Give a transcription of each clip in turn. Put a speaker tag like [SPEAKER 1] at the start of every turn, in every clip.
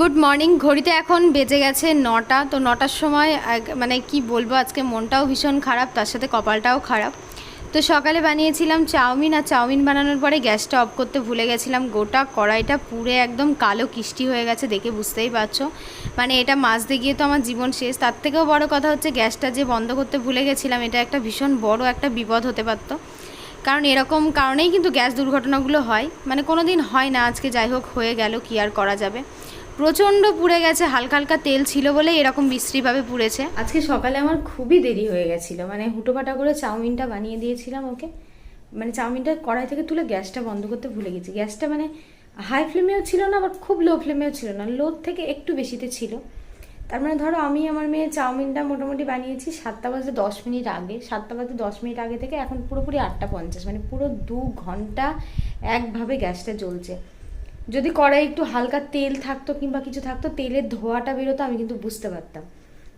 [SPEAKER 1] Good morning ঘড়িতে এখন বেজে গেছে নটা। তো নটার সময় মানে কি বলব, আজকে মনটাও ভীষণ খারাপ, তার সাথে কপালটাও খারাপ। তো সকালে বানিয়েছিলাম চাউমিন, আর চাউমিন বানানোর পরে গ্যাসটা অফ করতে ভুলে গেছিলাম। গোটা কড়াইটা পুড়ে একদম কালো কিষ্টি হয়ে গেছে দেখে বুঝতেই পারছ। মানে এটা মাজতে গিয়ে তো আমার জীবন শেষ। তার থেকেও বড় কথা হচ্ছে গ্যাসটা যে বন্ধ করতে ভুলে গেছিলাম, এটা একটা ভীষণ বড় একটা বিপদ হতে পারতো। কারণ এরকম কারণেই কিন্তু গ্যাস দুর্ঘটনাগুলো হয়। মানে কোনো দিন হয় না, আজকে যাই হোক হয়ে গেল, কি আর করা যাবে। প্রচণ্ড পুড়ে গেছে, হালকা হালকা তেল ছিল বলে এরকম বিশ্রীভাবে পুড়েছে। আজকে সকালে আমার খুবই দেরি হয়ে গেছিল মানে হুটোপাটা করে চাউমিনটা বানিয়ে দিয়েছিলাম ওকে। মানে চাউমিনটা কড়াই থেকে তুলে গ্যাসটা বন্ধ করতে ভুলে গেছি। গ্যাসটা মানে হাই ফ্লেমেও ছিল না, আবার খুব লো ফ্লেমেও ছিল না লো থেকে একটু বেশিতে ছিল। তার মানে ধরো আমি আমার মেয়ে চাউমিনটা মোটামুটি বানিয়েছি সাতটা বাজে দশ মিনিট আগে। সাতটা বাজে দশ মিনিট আগে থেকে এখন পুরোপুরি আটটা পঞ্চাশ মানে পুরো দু ঘণ্টা একভাবে গ্যাসটা জ্বলছে। যদি কড়াই একটু হালকা তেল থাকতো কিংবা কিছু থাকতো, তেলের ধোয়াটা বেরোতো, আমি কিন্তু বুঝতে পারতাম।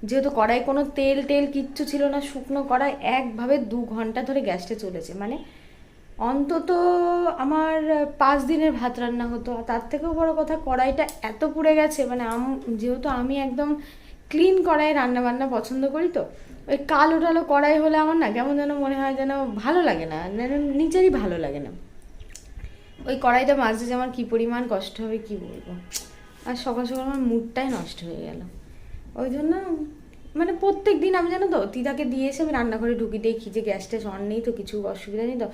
[SPEAKER 1] যেহেতু কড়াই কোনো তেল, টেল কিচ্ছু ছিল না, শুকনো কড়াই একভাবে দু ঘণ্টা ধরে গ্যাসটা চলেছে। মানে অন্তত আমার পাঁচ দিনের ভাত রান্না হতো। আর তার থেকেও বড় কথা, কড়াইটা এত পুড়ে গেছে মানে আম, যেহেতু আমি একদম ক্লিন কড়াই রান্না বান্না পছন্দ করি তো, ওই কালো টালো কড়াই হলে আমার না কেমন যেন মনে হয় যেন ভালো লাগে না, যেন নিজেরই ভালো লাগে না। ওই কড়াইটা মাজতে যে আমার কী পরিমাণ কষ্ট হবে কি বলব? আর সকাল সকাল আমার মুডটাই নষ্ট হয়ে গেল। ওই জন্য মানে প্রত্যেক দিন আমি জানো তো দিদাকে দিয়ে এসে আমি রান্নাঘরে ঢুকি, দেখি যে গ্যাস ট্যাস অন নেই তো, কিছু অসুবিধা নেই তো।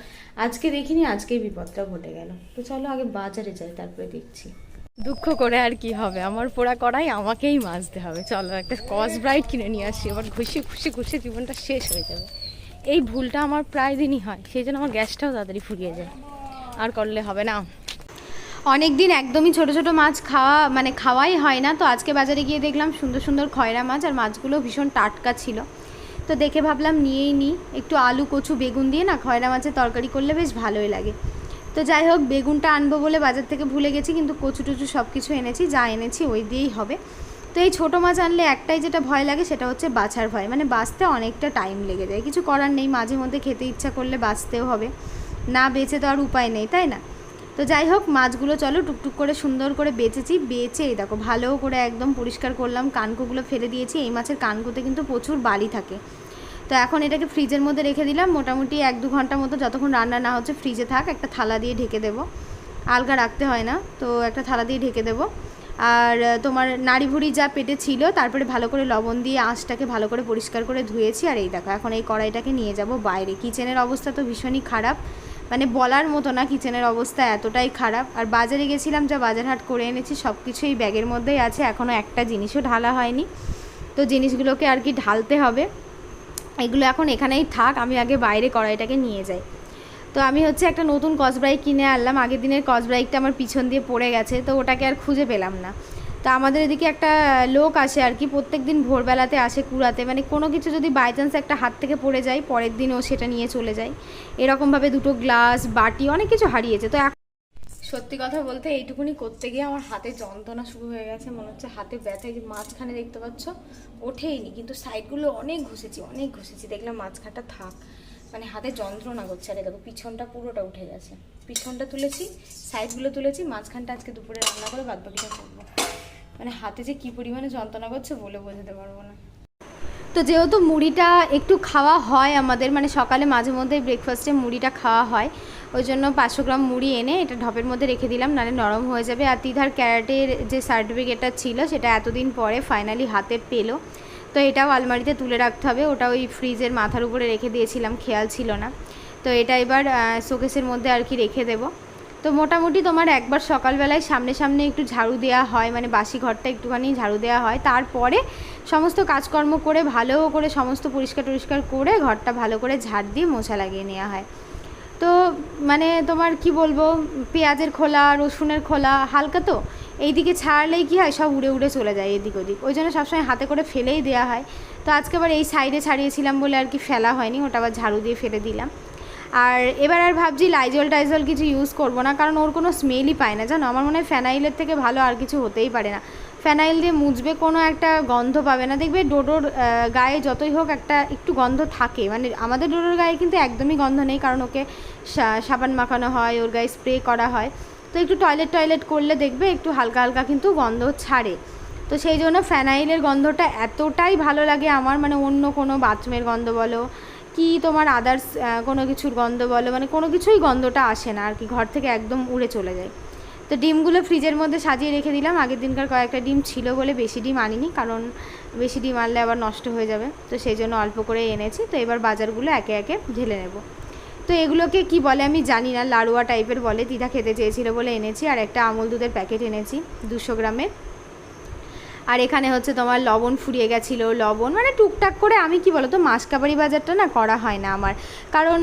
[SPEAKER 1] আজকে দেখিনি, আজকেই বিপদটা ঘটে গেল। তো চলো আগে বাজারে যাই, তারপরে দেখছি। দুঃখ করে আর কি হবে? আমার পোড়া কড়াই আমাকেই মাজতে হবে। চলো একটা কস ব্রাইট কিনে নিয়ে আসি, এবার ঘুষি ঘুষি ঘুষি জীবনটা শেষ হয়ে যাবে। এই ভুলটা আমার প্রায় দিনই হয়, সেই জন্য আমার গ্যাসটাও তাড়াতাড়ি ফুরিয়ে যায়। আর করলে হবে না। অনেক দিন একদমই ছোট ছোট মাছ খাওয়া মানে খাওয়াই হয় না। তো আজকে বাজারে গিয়ে দেখলাম সুন্দর সুন্দর খয়রা মাছ আর মাছগুলো ভীষণ টাটকা ছিল। তো দেখে ভাবলাম নিয়েই নিই একটু আলু, কচু, বেগুন দিয়ে না খয়রা মাছের তরকারি করলে বেশ ভালোই লাগে। তো যাই হোক, বেগুনটা আনব বলে বাজার থেকে ভুলে গেছি, কিন্তু কচু টচু সব কিছু এনেছি, যা এনেছি ওই দিয়েই হবে। তো এই ছোটো মাছ আনলে একটাই যেটা ভয় লাগে, সেটা হচ্ছে বাছার ভয়। মানে বাঁচতে অনেকটা টাইম লেগে যায়। কিছু করার নেই, মাঝে মধ্যে খেতে ইচ্ছা করলে বাঁচতেও হবে। না বেঁচে তো আর উপায় নেই, তাই না? তো যাই হোক, মাছগুলো চলো টুকটুক করে সুন্দর করে বেচেছি, বেচে দেখো ভালো করে একদম পরিষ্কার করলাম, কানকোগুলো ফেলে দিয়েছি, এই মাছের কানকোতে কিন্তু প্রচুর বালি থাকে। তো এখন এটাকে ফ্রিজের মধ্যে রেখে দিলাম, মোটামুটি এক দু ঘণ্টার মতো যতক্ষণ রান্না না হচ্ছে ফ্রিজে থাক, একটা থালা দিয়ে ঢেকে দেবো। আলগা রাখতে হয় না, তো একটা থালা দিয়ে ঢেকে দেবো। আর তোমার নাড়ি ভুড়ি যা পেটে ছিল, তারপরে ভালো করে লবণ দিয়ে আঁশটাকে ভালো করে পরিষ্কার করে ধুয়েছি, আর এই দেখো এখন এই কড়াইটাকে নিয়ে যাব বাইরে। কিচেনের অবস্থা তো ভীষণই খারাপ মানে বলার মতো না, কিচেনের অবস্থা এতটাই খারাপ। আর বাজারে গেছিলাম যা বাজার হাট করে এনেছি সব কিছু এই ব্যাগের মধ্যেই আছে এখনও একটা জিনিসও ঢালা হয়নি। তো জিনিসগুলোকে আর কি ঢালতে হবে। এগুলো এখন এখানেই থাক, আমি আগে বাইরে কড়াইটাকে নিয়ে যাই। তো আমি হচ্ছে একটা নতুন কসব্রাইক কিনে আনলাম, আগের দিনের কসব্রাইকটা আমার পিছন দিয়ে পড়ে গেছে, তো ওটাকে আর খুঁজে পেলাম না। তো আমাদের এদিকে একটা লোক আসে আর কি, প্রত্যেক দিন ভোরবেলাতে আসে কুড়াতে। মানে কোনো কিছু যদি বাই চান্স একটা হাত থেকে পড়ে যায়, পরের দিন ও সেটা নিয়ে চলে যায়। এরকমভাবে দুটো গ্লাস বাটি, অনেক কিছু হারিয়েছে। তো এখন সত্যি কথা বলতে এইটুকুনি করতে গিয়ে আমার হাতে যন্ত্রণা শুরু হয়ে গেছে। মনে হচ্ছে হাতে ব্যথা যে মাঝখানে দেখতে পাচ্ছ, ওঠেইনি। কিন্তু সাইডগুলো অনেক ঘষেছি অনেক ঘষেছি। দেখলাম মাঝখানটা থাক। মানে হাতে যন্ত্রণা করছে। আরে দেখো, পিছনটা পুরোটা উঠে গেছে। পিছনটা তুলেছি, সাইডগুলো তুলেছি, মাঝখানটা আজকে দুপুরে রান্না করে বাদ বাকিটা করব। মানে হাতে যে কী পরিমাণে যন্ত্রণা করছে বলে বোঝাতে পারব না। তো যেহেতু মুড়িটা একটু খাওয়া হয় আমাদের মানে সকালে মাঝে মধ্যে ব্রেকফাস্টে মুড়িটা খাওয়া হয়, ওই জন্য পাঁচশো গ্রাম মুড়ি এনে এটা ঢপের মধ্যে রেখে দিলাম, নাহলে নরম হয়ে যাবে। আর তিধার ক্যারেটের যে সার্টিফিকেটটা ছিল, সেটা এতদিন পরে ফাইনালি হাতে পেল। তো এটাও আলমারিতে তুলে রাখতে হবে, ওটা ওই ফ্রিজের মাথার উপরে রেখে দিয়েছিলাম, খেয়াল ছিল না। তো এটা এবার শোকেসের মধ্যে আর কি রেখে দেবো। তো মোটামুটি তোমার একবার সকালবেলায় সামনে সামনে একটু ঝাড়ু দেওয়া হয় মানে বাসি ঘরটা একটুখানি ঝাড়ু দেওয়া হয়। তারপরে সমস্ত কাজকর্ম করে ভালো করে সমস্ত পরিষ্কার টরিষ্কার করে ঘরটা ভালো করে ঝাড় দিয়ে মোছা লাগিয়ে নেওয়া হয়। তো মানে তোমার কি বলব, পেঁয়াজের খোলা, রসুনের খোলা, হালকা তো, এইদিকে ছাড়লেই কী হয়, সব উড়ে উড়ে চলে যায় এদিক ওদিক। ওই জন্য সবসময় হাতে করে ফেলেই দেওয়া হয়। তো আজকে আবার এই সাইডে ছাড়িয়েছিলাম বলে আর কি ফেলা হয়নি, ওটা আবার ঝাড়ু দিয়ে ফেলে দিলাম। আর এবার আর ভাবছি লাইজল টাইজল কিছু ইউজ করব না, কারণ ওর কোনো স্মেলই পায় না, জানো? আমার মনে হয় ফ্যানাইলের থেকে ভালো আর কিছু হতেই পারে না। ফ্যানাইল দিয়ে মুছবে কোনো একটা গন্ধ পাবে না। দেখবে ডোডোর গায়ে যতই হোক একটা একটু গন্ধ থাকে। মানে আমাদের ডোডোর গায়ে কিন্তু একদমই গন্ধ নেই, কারণ ওকে সাবান মাখানো হয়, ওর গায়ে স্প্রে করা হয়। তো একটু টয়লেট টয়লেট করলে দেখবে একটু হালকা হালকা কিন্তু গন্ধ ছাড়ে। তো সেই জন্য ফ্যানাইলের গন্ধটা এতটাই ভালো লাগে আমার মানে অন্য কোনো বাথরুমের গন্ধ বলো কি তোমার আদার্স কোনো কিছুর গন্ধ বলো? মানে কোনো কিছুই গন্ধটা আসে না আর কি, ঘর থেকে একদম উড়ে চলে যায়। তো ডিমগুলো ফ্রিজের মধ্যে সাজিয়ে রেখে দিলাম। আগের দিনকার কয়েকটা ডিম ছিল বলে বেশি ডিম আনিনি, কারণ বেশি ডিম আনলে আবার নষ্ট হয়ে যাবে। তো সেই জন্য অল্প করে এনেছি। তো এবার বাজারগুলো একে একে ঢেলে নেব। তো এগুলোকে কি বলে আমি জানি না, লাড়ুয়া টাইপের বলে। দিদা খেতে চেয়েছিল বলে এনেছি। আর একটা আমুল দুধের প্যাকেট এনেছি, দুশো গ্রামের। আর এখানে হচ্ছে তোমার লবণ ফুরিয়ে গেছিল, লবণ মানে টুকটাক করে আমি কি বলতো মাসকাবাড়ি বাজারটা না করা হয় না আমার। কারণ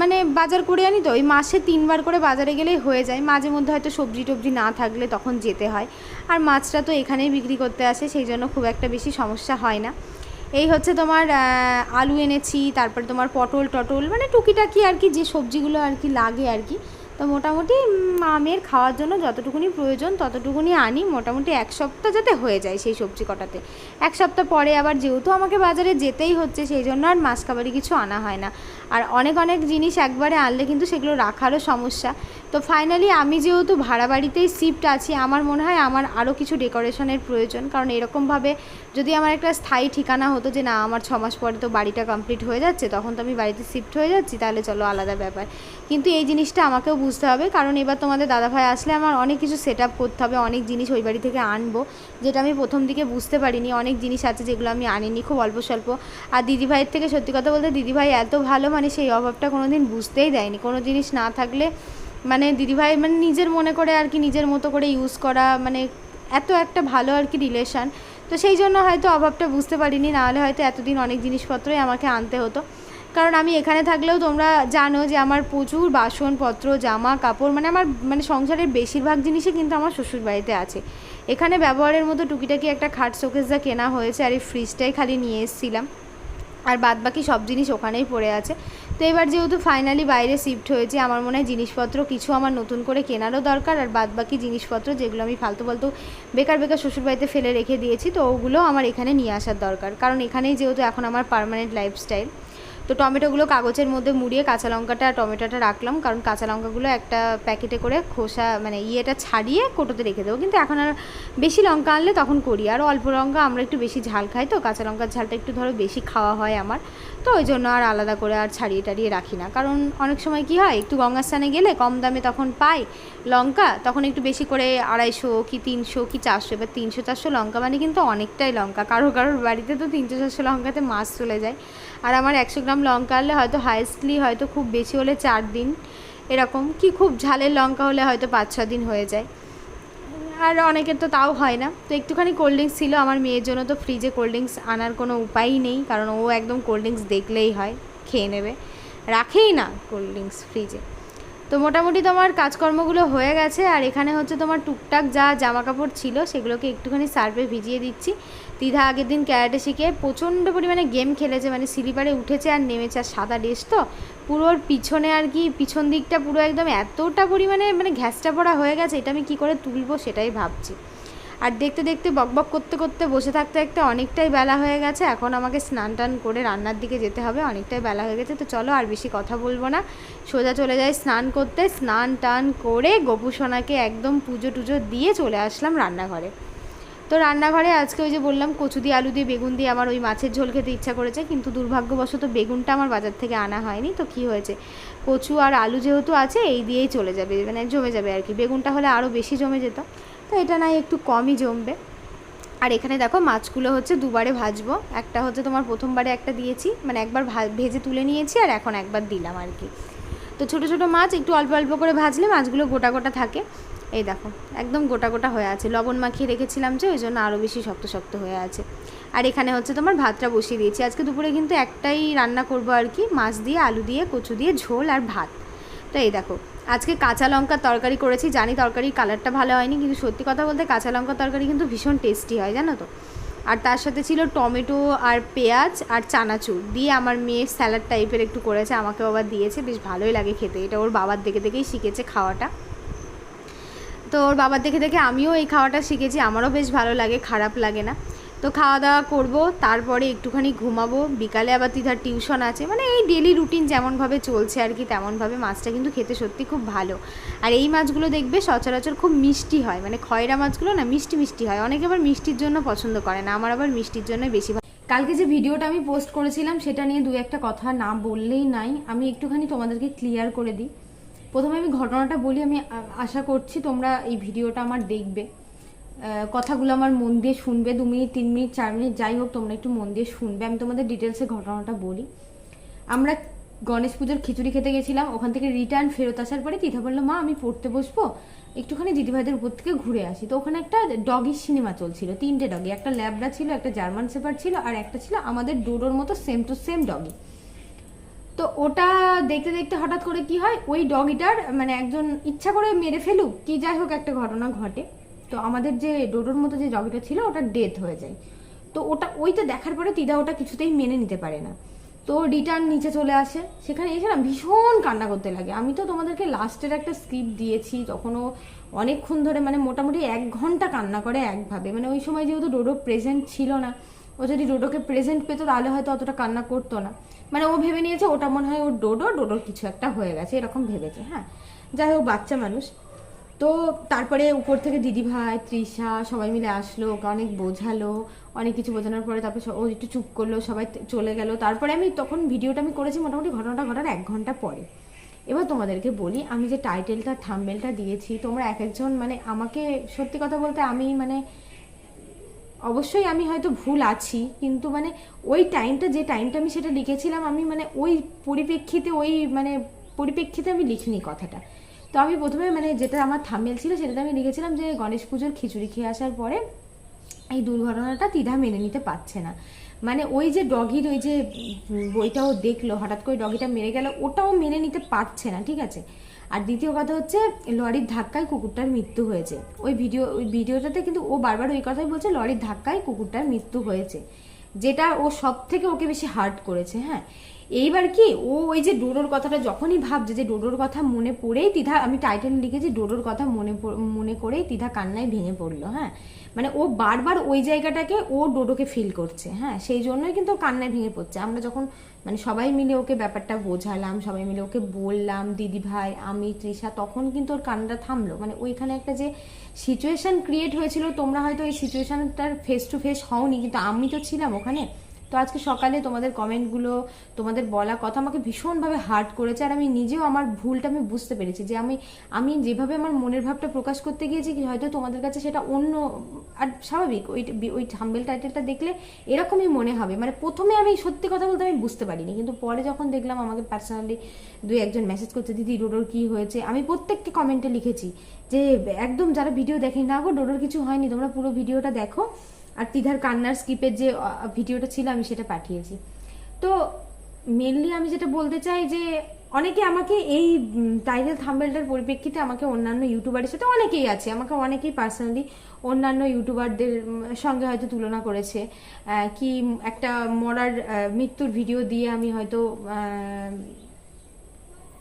[SPEAKER 1] মানে বাজার করে আনি তো, ওই মাসে তিনবার করে বাজারে গেলেই হয়ে যায়। মাঝে মধ্যে হয়তো সবজি টবজি না থাকলে তখন যেতে হয়। আর মাছটা তো এখানেই বিক্রি করতে আসে, সেই জন্য খুব একটা বেশি সমস্যা হয় না। এই হচ্ছে তোমার আলু এনেছি, তারপর তোমার পটল টটল মানে টুকিটাকি আর কি, যে সবজিগুলো আর কি লাগে আর কি। তো মোটামুটি মামের খাওয়ার জন্য যতটুকুনি প্রয়োজন ততটুকুনি আনি। মোটামুটি এক সপ্তাহ যাতে হয়ে যায় সেই সবজি কটাতে। এক সপ্তাহ পরে আবার যেহেতু আমাকে বাজারে যেতেই হচ্ছে, সেই জন্য আর মাছ খাবারই কিছু আনা হয় না। আর অনেক অনেক জিনিস একবারে আনলে কিন্তু সেগুলো রাখারও সমস্যা। তো ফাইনালি আমি যেহেতু ভাড়া বাড়িতেই শিফট আছি, আমার মনে হয় আমার আরও কিছু ডেকোরেশনের প্রয়োজন। কারণ এরকমভাবে যদি আমার একটা স্থায়ী ঠিকানা হতো যে না, আমার ছ মাস পরে তো বাড়িটা কমপ্লিট হয়ে যাচ্ছে, তখন তো আমি বাড়িতে শিফট হয়ে যাচ্ছি, তাহলে চলো আলাদা ব্যাপার। কিন্তু এই জিনিসটা আমাকেও বুঝতে হবে, কারণ এবার তোমাদের দাদাভাই আসলে আমার অনেক কিছু সেট আপ করতে হবে, অনেক জিনিস ওই বাড়ি থেকে আনব, যেটা আমি প্রথম দিকে বুঝতে পারিনি। অনেক জিনিস আছে যেগুলো আমি আনিনি খুব অল্প স্বল্প। আর দিদিভাইয়ের থেকে সত্যি কথা বলতে দিদিভাই এত ভালো মানে সেই অভাবটা কোনো দিন বুঝতেই দেয়নি। কোনো জিনিস না থাকলে মানে দিদিভাই মানে নিজের মনে করে আর কি নিজের মতো করে ইউজ করা মানে এত একটা ভালো আর কি রিলেশান তো সেই জন্য হয়তো অভাবটা বুঝতে পারিনি নাহলে হয়তো এতদিন অনেক জিনিসপত্রই আমাকে আনতে হতো। কারণ আমি এখানে থাকলেও তোমরা জানো যে আমার প্রচুর বাসনপত্র জামা কাপড় মানে আমার মানে সংসারের বেশিরভাগ জিনিসই কিন্তু আমার শ্বশুর বাড়িতে আছে। এখানে ব্যবহারের মতো টুকিটাকি একটা খাট শোকেস যা কেনা হয়েছে আর এই ফ্রিজটাই খালি নিয়ে এসেছিলাম। আর বাদ বাকি সব জিনিস ওখানেই পড়ে আছে। তো এবার যেহেতু ফাইনালি বাইরে শিফট হয়েছে, আমার মনে হয় জিনিসপত্র কিছু আমার নতুন করে কেনারও দরকার আর বাদ বাকি জিনিসপত্র যেগুলো আমি ফালতু ফালতু বেকার বেকার শ্বশুরবাড়িতে ফেলে রেখে দিয়েছি, তো ওগুলো আমার এখানে নিয়ে আসার দরকার। কারণ এখানেই যেহেতু এখন আমার পারমানেন্ট লাইফস্টাইল তো টমেটোগুলো কাগজের মধ্যে মুড়িয়ে কাঁচা লঙ্কাটা টমেটোটা রাখলাম, কারণ কাঁচা লঙ্কাগুলো একটা প্যাকেটে করে খোসা মানে ইয়েটা ছাড়িয়ে কোটোতে রেখে দেবো। কিন্তু এখন আর বেশি লঙ্কা আনলে তখন করি, আর অল্প লঙ্কা আমরা একটু বেশি ঝাল খাই তো, কাঁচা লঙ্কার ঝালটা একটু ধরো বেশি খাওয়া হয় আমার। তো ওই জন্য আর আলাদা করে আর ছাড়িয়ে টাড়িয়ে রাখি না। কারণ অনেক সময় কি হয়, একটু গঙ্গার স্থানে গেলে কম দামে তখন পাই লঙ্কা, তখন একটু বেশি করে আড়াইশো কি তিনশো কি চারশো, এবার তিনশো চারশো লঙ্কা মানে কিন্তু অনেকটাই লঙ্কা। কারোর কারোর বাড়িতে তো তিনশো চারশো লঙ্কাতে মাছ চলে যায়। আর আমার একশো গ্রাম লঙ্কা আনলে হয়তো হায়েস্টলি হয়তো খুব বেশি হলে চার দিন, এরকম। কি খুব ঝালের লঙ্কা হলে হয়তো পাঁচ, ছ দিন হয়ে যায়। আর অনেকের তো তাও হয় না। তো একটুখানি কোল্ড ড্রিঙ্কস ছিল, আমার মেয়ের জন্য তো ফ্রিজে কোল্ড ড্রিঙ্কস আনার কোনো উপায়ই নেই, কারণ ও একদম কোল্ড ড্রিঙ্কস দেখলেই হয়, খেয়ে নেবে। রাখেই না কোল্ড ড্রিঙ্কস ফ্রিজে তো মোটামুটি তোমার কাজকর্মগুলো হয়ে গেছে, আর এখানে হচ্ছে তোমার টুকটাক যা জামা কাপড় ছিল, সেগুলোকে একটুখানি সার্ফে ভিজিয়ে দিচ্ছি। দিদা আগের দিন ক্যারাটে শিখে প্রচণ্ড পরিমাণে গেম খেলেছে মানে স্লিপারে উঠেছে আর নেমেছে আর সাদা ড্রেস তো। পুরো ওর পিছনে আর কি, পিছন দিকটা পুরো একদম এতটা পরিমাণে মানে ঘ্যাসটা পড়া হয়ে গেছে, এটা আমি কী করে তুলবো সেটাই ভাবছি। আর দেখতে দেখতে বকবক করতে করতে বসে থাকতে থাকতে অনেকটাই বেলা হয়ে গেছে, এখন আমাকে স্নান টান করে রান্নার দিকে যেতে হবে, অনেকটাই বেলা হয়ে গেছে, তো চলো আর বেশি কথা বলব না। সোজা চলে যাই স্নান করতে, স্নান টান করে গোপুসোনাকে একদম পুজো টুজো দিয়ে চলে আসলাম রান্নাঘরে। তো রান্নাঘরে আজকে ওই যে বললাম, কচু দিয়ে, আলু দিয়ে, বেগুন দিয়ে আমার ওই মাছের ঝোল খেতে ইচ্ছা করেছে, কিন্তু দুর্ভাগ্যবশত বেগুনটা আমার বাজার থেকে আনা হয়নি, তো কি হয়েছে? কচু আর আলু যেহেতু আছে, এই দিয়েই চলে যাবে মানে জমে যাবে আর কি। বেগুনটা হলে আরও বেশি জমে যেত, তো এটা নাই, একটু কমই জমবে। আর এখানে দেখো, মাছগুলো হচ্ছে দুবারে ভাজবো। একটা হচ্ছে তোমার প্রথমবারে একটা দিয়েছি মানে একবার ভেজে তুলে নিয়েছি আর এখন একবার দিলাম আর কি। তো ছোটো ছোটো মাছ, একটু অল্প অল্প করে ভাজলে মাছগুলো গোটা গোটা থাকে। এই দেখো, একদম গোটা গোটা হয়ে আছে। লবণ মাখিয়ে রেখেছিলাম যে, ওই জন্য আরও বেশি শক্ত শক্ত হয়ে আছে। আর এখানে হচ্ছে তোমার ভাতটা বসিয়ে দিয়েছি। আজকে দুপুরে কিন্তু একটাই রান্না করব আর কি, মাছ দিয়ে, আলু দিয়ে, কচু দিয়ে, ঝোল আর ভাত। তো এই দেখো, আজকে কাঁচা লঙ্কার তরকারি করেছি। জানি তরকারির কালারটা ভালো হয়নি, কিন্তু সত্যি কথা বলতে কাঁচা লঙ্কার তরকারি কিন্তু ভীষণ টেস্টি হয়, জানো তো? আর তার সাথে ছিল টমেটো আর পেঁয়াজ আর চানাচুর। দিয়ে আমার মেয়ে স্যালাড টাইপের একটু করেছে আমাকে আবার দিয়েছে। বেশ ভালোই লাগে খেতে। এটা ওর বাবার দেখে দেখেই শিখেছে খাওয়াটা। তো ওর বাবার দেখে দেখে আমিও এই খাওয়াটা শিখেছি। আমারও বেশ ভালো লাগে, খারাপ লাগে না। তো খাওয়া দাওয়া করব, তারপরে একটুখানি ঘুমাবো। বিকালে আবার তিথার টিউশন আছে। মানে এই ডেলি রুটিন যেমনভাবে চলছে আর কি, তেমনভাবে মাছটা কিন্তু খেতে সত্যি খুব ভালো। আর এই মাছগুলো দেখবে সচরাচর খুব মিষ্টি হয়। মানে খয়রা মাছগুলো না মিষ্টি মিষ্টি হয়। অনেকে আবার মিষ্টির জন্য পছন্দ করে না। আমার আবার মিষ্টির জন্য বেশি কালকে যে ভিডিওটা আমি পোস্ট করেছিলাম, সেটা নিয়ে দু একটা কথা না বললেই নাই। আমি একটুখানি তোমাদেরকে ক্লিয়ার করে দিই। প্রথমে আমি ঘটনাটা বলি, আমি আশা করছি তোমরা এই ভিডিওটা আমার দেখবে। কথাগুলো আমার মন দিয়ে শুনবে, দু মিনিট, তিন মিনিট, চার মিনিট, যাই হোক, তোমরা একটু মন দিয়ে শুনবে। আমি তোমাদের ডিটেলসে ঘটনাটা বলি। আমরা গণেশ পুজোর খিচুড়ি খেতে গেছিলাম, ওখান থেকে রিটার্ন ফেরত আসার পরে তিথা বলল, মা, আমি পড়তে বসবো, একটুখানি দিদিভাইদের উপর থেকে ঘুরে আসি। তো ওখানে একটা ডগির সিনেমা চলছিল, তিনটে ডগি একটা ল্যাবরা ছিল, একটা জার্মান সেপার ছিল, আর একটা ছিল আমাদের ডোডোর মতো সেম টু সেম ডগি তো ওটা দেখতে দেখতে হঠাৎ করে কি হয়, ওই ডগিটার মানে একজন ইচ্ছা করে মেরে ফেলুক, কি যাই হোক একটা ঘটনা ঘটে। তো আমাদের যে ডোডোর মতো যে ডগিটা ছিল, ওটা ডেথ হয়ে যায়। তো ওটা, ওইটা দেখার পরে তিদা ওটা কিছুতেই মেনে নিতে পারে না। তো রিটার্ন নিচে চলে আসে। সেখানে এসে না ভীষণ কান্না করতে লাগে। আমি তো তোমাদেরকে লাস্টের একটা স্ক্রিপ্ট দিয়েছি, তখনও অনেকক্ষণ ধরে মানে মোটামুটি এক ঘণ্টা কান্না করে একভাবে। মানে ওই সময় যেহেতু ডোডো প্রেজেন্ট ছিল না ও যদি ডোডোকে প্রেজেন্ট পেতো, তাহলে হয়তো অতটা কান্না করতো না। মানে ও ভেবে নিয়েছে, ওটা মনে হয় ওর ডোডো, ডোডোর কিছু একটা হয়ে গেছে, এরকম ভেবেছে হ্যাঁ। যাই হোক, বাচ্চা মানুষ। তো তারপরে উপর থেকে দিদি ভাই, তৃষা, সবাই মিলে আসলো, ওকে অনেক বোঝালো, অনেক কিছু বোঝানোর পরে তারপরে ও একটু চুপ করল, সবাই চলে গেল। তারপরে আমি তখন ভিডিওটা আমি করেছি, মোটামুটি ঘটনাটা ঘটার এক ঘণ্টা পরে। এবার তোমাদেরকে বলি, আমি যে টাইটেলটা থাম্বেলটা দিয়েছি, তোমরা এক একজন মানে আমাকে সত্যি কথা বলতে আমি মানে অবশ্যই আমি হয়তো ভুল আছি, কিন্তু মানে ওই টাইমটা, যে টাইমটা আমি সেটা লিখেছিলাম, আমি মানে ওই পরিপ্রেক্ষিতে, ওই মানে পরিপ্রেক্ষিতে আমি লিখিনি কথাটা। তো আমি প্রথমে মানে যেটা আমার থামেল ছিল, সেটাতে আমি লিখেছিলাম যে গণেশ পুজোর খিচুড়ি খেয়ে আসার পরে এই দুর্ঘটনাটা তিধা মেনে নিতে পারছে না। মানে ওই যে ডগির ওই যে বইটাও দেখল, হঠাৎ করে ডগিটা মেরে গেল, ওটাও মেনে নিতে পারছে না, ঠিক আছে? আর দ্বিতীয় কথা হচ্ছে, লরির ধাক্কায় কুকুরটার মৃত্যু হয়েছে। ওই ভিডিও, ওই ভিডিওটাতে কিন্তু ও বারবার ওই কথাই বলছে, লরির ধাক্কায় কুকুরটার মৃত্যু হয়েছে। যেটা ও সব থেকে ওকে বেশি হার্ট করেছে হ্যাঁ। এইবার কি ও ওই যে ডোডোর কথাটা যখনই ভাবছে যে ডোডোর কথা মনে পড়েই তিধা, আমি টাইটেল লিখেছি, ডোডোর কথা মনে মনে করেই তিধা কান্নায় ভেঙে পড়ল হ্যাঁ। মানে ও বারবার ওই জায়গাটাকে ও ডোডোকে ফিল করছে হ্যাঁ। সেই জন্যই কিন্তু কান্নায় ভেঙে পড়ছে। আমরা যখন মানে সবাই মিলে ওকে ব্যাপারটা বোঝালাম, সবাই মিলে ওকে বললাম দিদি ভাই আমি তৃষা। তখন কিন্তু ওর কান্নাটা থামলো। মানে ওইখানে একটা যে সিচুয়েশন ক্রিয়েট হয়েছিল, তোমরা হয়তো এই সিচুয়েশনটার ফেস টু ফেস হওনি, কিন্তু আমি তো ছিলাম ওখানে। তো আজকে সকালে তোমাদের কমেন্টগুলো, তোমাদের বলা কথা আমাকে ভীষণভাবে হার্ট করেছে আর আমি নিজেও আমার ভুলটা আমি বুঝতে পেরেছি যে আমি আমি যেভাবে আমার মনের ভাবটা প্রকাশ করতে গিয়েছি কি হয়তো তোমাদের কাছে সেটা অন্য, আর স্বাভাবিক ওই ওই থাম্বেল টাইটেলটা দেখলে এরকমই মনে হবে। মানে প্রথমে আমি সত্যি কথা বলতে আমি বুঝতে পারিনি, কিন্তু পরে যখন দেখলাম আমাকে পার্সোনালি দুই একজন মেসেজ করছে, দিদি, ডোডোর কি হয়েছে? আমি প্রত্যেককে কমেন্টে লিখেছি যে, একদম যারা ভিডিও দেখে না গো, ডোডোর কিছু হয়নি, তোমরা পুরো ভিডিওটা দেখো। আর তিধার কান্নার স্কিপের যে ভিডিওটা ছিল, আমি সেটা পাঠিয়েছি। তো মেনলি আমি যেটা বলতে চাই যে, অনেকে আমাকে এই টাইটেল থাম্বেলটার পরিপ্রেক্ষিতে আমাকে অন্যান্য ইউটিউবারের সাথে অনেকেই আছে, আমাকে অনেকেই পার্সোনালি অন্যান্য ইউটিউবারদের সঙ্গে হয়তো তুলনা করেছে। কি একটা মরার মৃত্যুর ভিডিও দিয়ে আমি হয়তো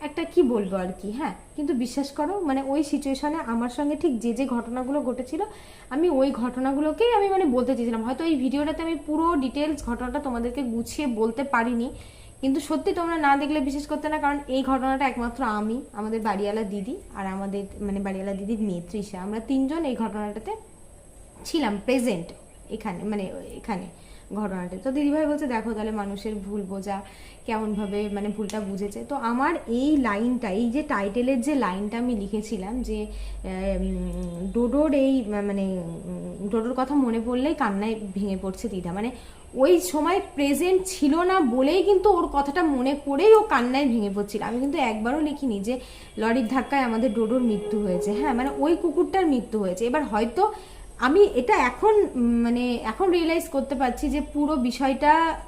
[SPEAKER 1] একটা কি বলব আর কি হ্যাঁ? কিন্তু বিশ্বাস করো মানে ওই সিচুয়েশনে আমার সঙ্গে ঠিক যে যে ঘটনাগুলো ঘটেছিল, আমি ওই ঘটনাগুলোকেই আমি মানে বলতে চেয়েছিলাম। হয়তো এই ভিডিওটাতে আমি পুরো ডিটেলস ঘটনাটা তোমাদেরকে গুছিয়ে বলতে পারিনি, কিন্তু সত্যি তোমরা না দেখলে বিশেষ করতে না, কারণ এই ঘটনাটা একমাত্র আমি, আমাদের বাড়িওয়ালা দিদি আর আমাদের মানে বাড়িওয়ালা দিদির মেয়ে তৃষা আমরা তিনজন এই ঘটনাটাতে ছিলাম প্রেজেন্ট এখানে মানে এখানে। ঘটনাটা। তো দিদিভাই বলছে, দেখো তাহলে মানুষের ভুল বোঝা কেমনভাবে মানে ভুলটা বুঝেছে। তো আমার এই লাইনটা, এই যে টাইটেলের যে লাইনটা আমি লিখেছিলাম যে ডোডোর এই মানে ডোডোর কথা মনে পড়লেই কান্নায় ভেঙে পড়ছে দিদা। মানে ওই সময় প্রেজেন্ট ছিল না বলেই কিন্তু ওর কথাটা মনে করেই ও কান্নায় ভেঙে পড়ছিল। আমি কিন্তু একবারও লিখিনি যে লরির ধাক্কায় আমাদের ডোডোর মৃত্যু হয়েছে। হ্যাঁ মানে ওই কুকুরটার মৃত্যু হয়েছে। এবার হয়তো আমি এটা এখন মানে এখন রিয়েলাইজ করতে পারছি যে পুরো বিষয়টা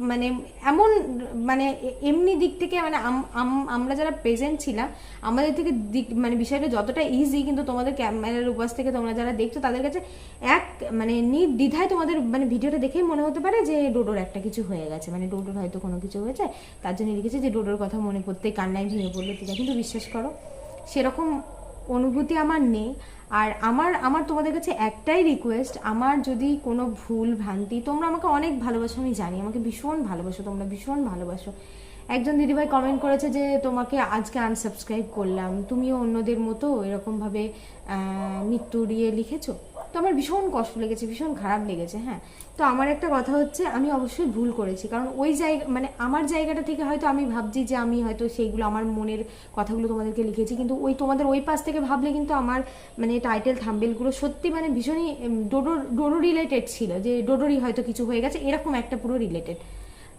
[SPEAKER 1] মানে এমন মানে এমনি দিক থেকে মানে আম- আম- আমরা যারা প্রেজেন্ট ছিলাম, আমাদের থেকে দিক মানে বিষয়টা যতটা ইজি কিন্তু তোমাদের ক্যামেরার উপাস থেকে তোমরা যারা দেখছ, তাদের কাছে এক মানে নির্দ্বিধায় তোমাদের মানে ভিডিওটা দেখেই মনে হতে পারে যে ডোডোর একটা কিছু হয়ে গেছে। মানে ডোডোর হয়তো কোনো কিছু হয়েছে, তার জন্য লিখেছে যে ডোডোর কথা মনে পড়তে কান্নায় ভেঙে পড়ল, ঠিক কিন্তু বিশ্বাস করো, সেরকম
[SPEAKER 2] অনুভূতি আমার নেই। আর আমার আমার তোমাদের কাছে একটাই রিকোয়েস্ট আমার যদি কোনো ভুল ভ্রান্তি, তোমরা আমাকে অনেক ভালোবাসো, আমি জানি, আমাকে ভীষণ ভালোবাসো, তোমরা ভীষণ ভালোবাসো। একজন দিদিভাই কমেন্ট করেছে যে, তোমাকে আজকে আনসাবস্ক্রাইব করলাম, তুমিও অন্যদের মতো এরকমভাবে মৃত্যু ইয়ে লিখেছো? তো আমার ভীষণ কষ্ট লেগেছে, ভীষণ খারাপ লেগেছে হ্যাঁ। তো আমার একটা কথা হচ্ছে, আমি অবশ্যই ভুল করেছি, কারণ ওই জায়গা মানে আমার জায়গাটা থেকে হয়তো আমি ভাবছি যে আমি হয়তো সেইগুলো আমার মনের কথাগুলো তোমাদেরকে লিখেছি, কিন্তু ওই তোমাদের ওই পাশ থেকে ভাবলে কিন্তু আমার মানে টাইটেল থাম্বেলগুলো সত্যি মানে ভীষণই ডোডো ডোডো রিলেটেড ছিল, যে ডোডোরই হয়তো কিছু হয়ে গেছে, এরকম একটা পুরো রিলেটেড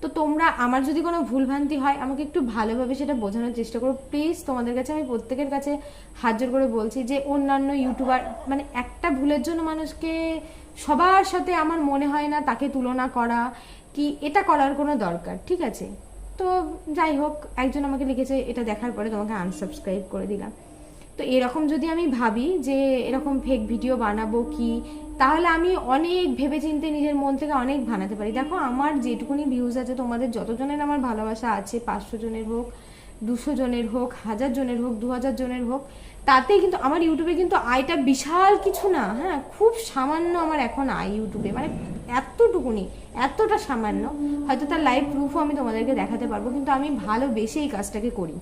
[SPEAKER 2] তো তোমরা, আমার যদি কোনো ভুলভ্রান্তি হয়, আমাকে একটু ভালোভাবে সেটা বোঝানোর চেষ্টা করো। প্লিজ তোমাদের কাছে আমি প্রত্যেকের কাছে হাত জোর করে বলছি যে, অন্যান্য ইউটিউবার মানে একটা ভুলের জন্য মানুষকে সবার সাথে আমার মনে হয় না তাকে তুলনা করা, কি এটা করার কোনো দরকার, ঠিক আছে? তো যাই হোক, একজন আমাকে লিখেছে, এটা দেখার পরে তোমাকে আনসাবস্ক্রাইব করে দিলাম। তো এরকম যদি আমি ভাবি যে, এরকম ফেক ভিডিও বানাবো কি তাহলে আমি অনেক ভেবেচিন্তে নিজের মন থেকে অনেক বানাতে পারি। দেখো, আমার যেটুকুনি ভিউজ আছে, তোমাদের যতজনের আমার ভালোবাসা আছে, পাঁচশো জনের হোক, দুশো জনের হোক, হাজার জনের হোক দু হাজার জনের হোক, তাতে কিন্তু আমার ইউটিউবে কিন্তু আয়টা বিশাল কিছু না হ্যাঁ? খুব সামান্য আমার এখন আয় ইউটিউবে মানে এতটুকুনি, এতটা সামান্য। হয়তো তার লাইভ প্রুফও আমি তোমাদেরকে দেখাতে পারব, কিন্তু আমি ভালোবেসে এই কাজটাকে করি।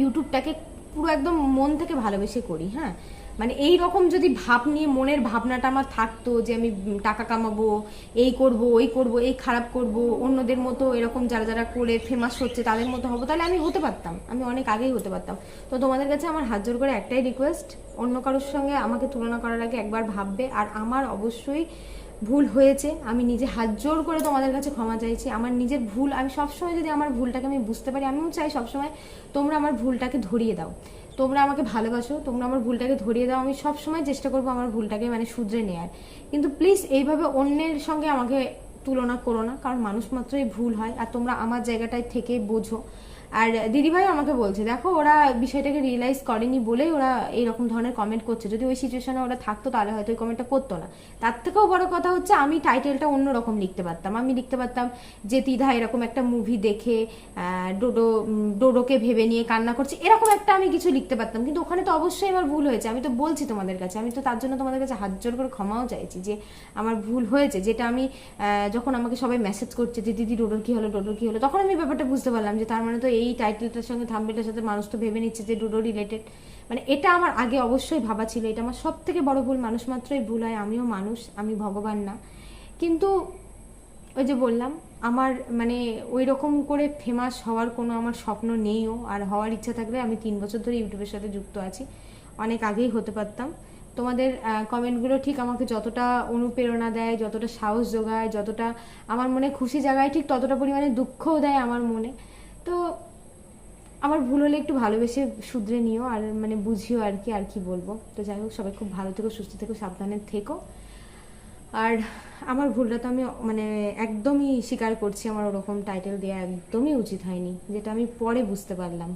[SPEAKER 2] ইউটিউবটাকে পুরো একদম মন থেকে ভালোবেসে করি হ্যাঁ? মানে এই রকম যদি ভাব নিয়ে, মনের ভাবনাটা আমার থাকতো যে আমি টাকা কামাবো, এই করব, ওই করব, এই খারাপ করব, অন্যদের মতো এরকম যারা যারা করে ফেমাস হচ্ছে তাদের মতো হব, তাহলে আমি হতে পারতাম, আমি অনেক আগেই হতে পারতাম। তো তোমাদের কাছে আমার হাত জোর করে একটাই রিকোয়েস্ট অন্য কারোর সঙ্গে আমাকে তুলনা করার আগে একবার ভাববে, আর আমার অবশ্যই ভুল হয়েছে, আমি নিজে হাত জোর করে তোমাদের কাছে ক্ষমা চাইছি, আমার নিজের ভুল, আমি সবসময় যদি আমার ভুলটাকে আমি বুঝতে পারি, আমিও চাই সবসময় তোমরা আমার ভুলটাকে ধরিয়ে দাও। তোমরা আমাকে ভালোবাসো, তোমরা আমার ভুলটাকে ধরিয়ে দাও, আমি সব সময় চেষ্টা করব আমার ভুলটাকে মানে শুধরে নেয়ার। কিন্তু প্লিজ এইভাবে অন্যের সঙ্গে আমাকে তুলনা করো না, কারণ মানুষ মাত্রই ভুল হয়, আর তোমরা আমার জায়গাটায় থেকে বোঝো। আর দিদিভাই আমাকে বলছে, দেখো, ওরা বিষয়টাকে রিয়েলাইজ করেনি বলেই ওরা এইরকম ধরনের কমেন্ট করছে। যদি ওই সিচুয়েশনে ওরা থাকতো তাহলে হয়তো ওই কমেন্টটা করতো না। তার থেকেও বড় কথা হচ্ছে, আমি টাইটেলটা অন্যরকম লিখতে পারতাম। আমি লিখতে পারতাম যে তিধা এরকম একটা মুভি দেখে ডোডো ডোডোকে ভেবে নিয়ে কান্না করছে। এরকম একটা আমি কিছু লিখতে পারতাম। কিন্তু ওখানে তো অবশ্যই আমার ভুল হয়েছে। আমি তো বলছি তোমাদের কাছে। আমি তো তার জন্য তোমাদের কাছে হাত জোর করে ক্ষমাও চাইছি যে, আমার ভুল হয়েছে। যেটা আমি যখন আমাকে সবাই মেসেজ করছে যে, দিদি, ডোডোর কি হলো? ডোডোর কি হলো? তখন আমি ব্যাপারটা বুঝতে পারলাম যে, তার মানে তো এই টাইটেলটার সঙ্গে থাম্বেলটার সাথে মানুষ তো ভেবে নিচ্ছে যে ডুডো রিলেটেড মানে এটা আমার আগে অবশ্যই ভাবা ছিল, এটা আমার সব থেকে বড় ভুল। মানুষ মাত্রই ভুল হয়, আমিও মানুষ, আমি ভগবান না। কিন্তু ওই যে বললাম, আমার মানে ওই রকম করে ফেমাস হওয়ার কোনো আমার স্বপ্ন নেইও। আর হওয়ার ইচ্ছা থাকলে আমি তিন বছর ধরে ইউটিউবের সাথে যুক্ত আছি। অনেক আগেই হতে পারতাম। তোমাদের কমেন্টগুলো ঠিক আমাকে যতটা অনুপ্রেরণা দেয়, যতটা সাহস যোগায়, যতটা আমার মনে খুশি জাগায়, ঠিক ততটা পরিমাণে দুঃখও দেয় আমার মনে। তো আমার ভুল হলে একটু ভালোবেসে শুধরে নিও আর মানে বুঝিও আর কি আর কি বলব। তো যাই হোক, সবাই খুব ভালো থেকো, সুস্থ থেকো, সাবধানে থেকো। আর আমার ভুলটা তো আমি মানে একদমই স্বীকার করছি, আমার ওরকম টাইটেল দেওয়া একদমই উচিত হয়নি, যেটা আমি পরে বুঝতে পারলাম।